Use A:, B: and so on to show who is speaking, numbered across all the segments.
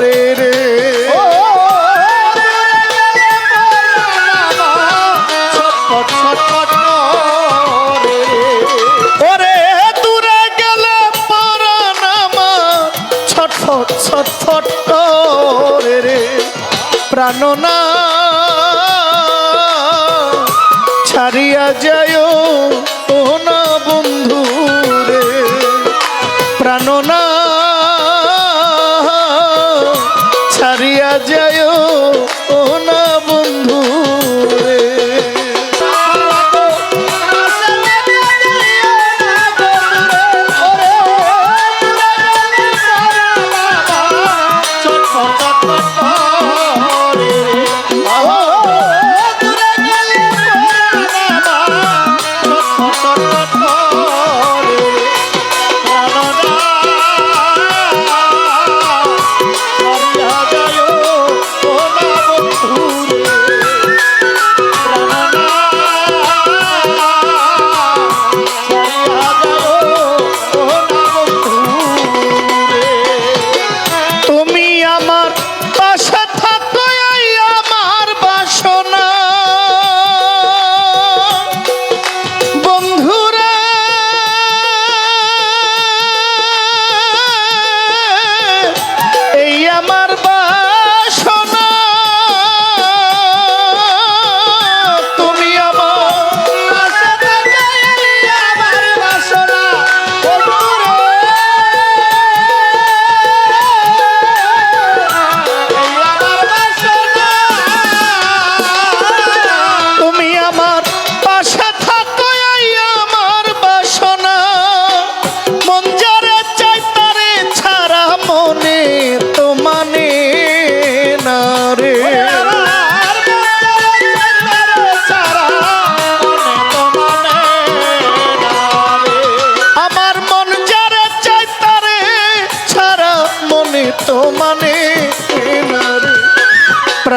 A: রে রে ছাড়িয়া যায় ও না বন্ধু রে প্রাণনা I dare you.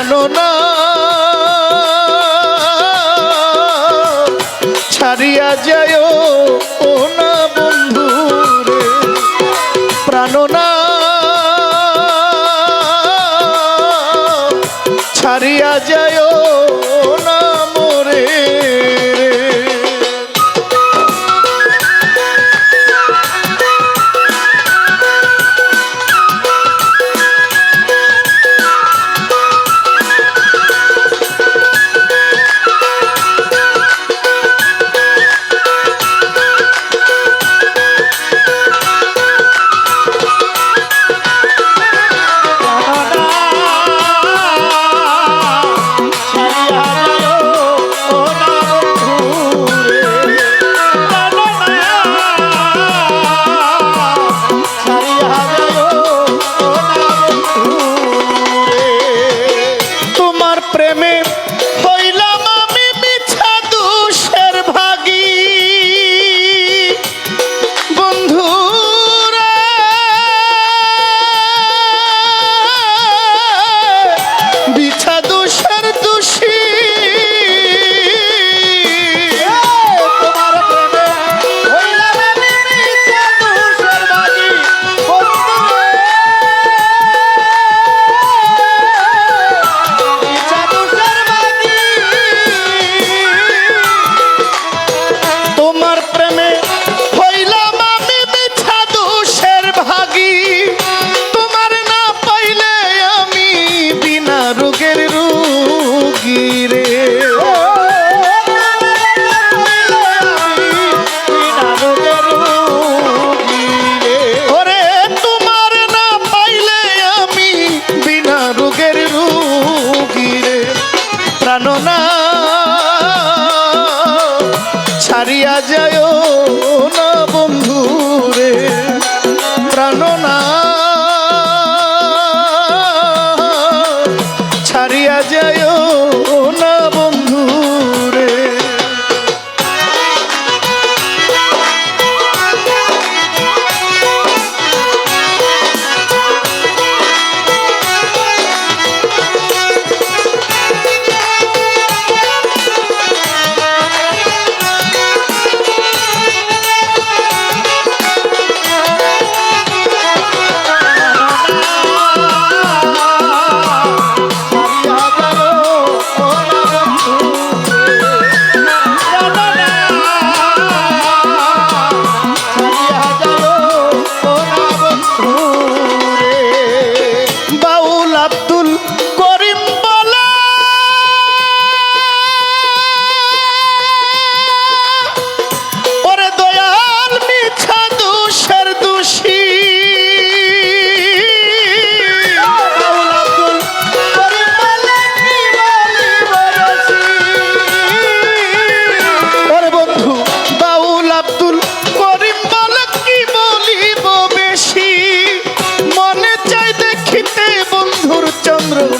A: জানো না। ছাড়িয়া যায় ও না বন্ধু রে ছাড়িয়া যায় যায়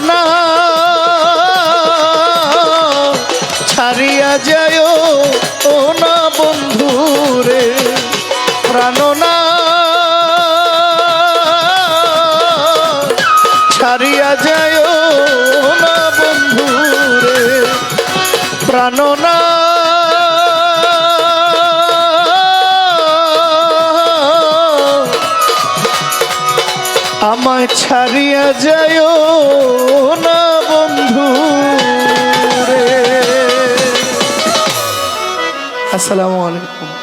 A: না। ছাড়িয়া যায় ও না। আমায় ছাড়িয়া যায় না বন্ধু আসসালামু আলাইকুম।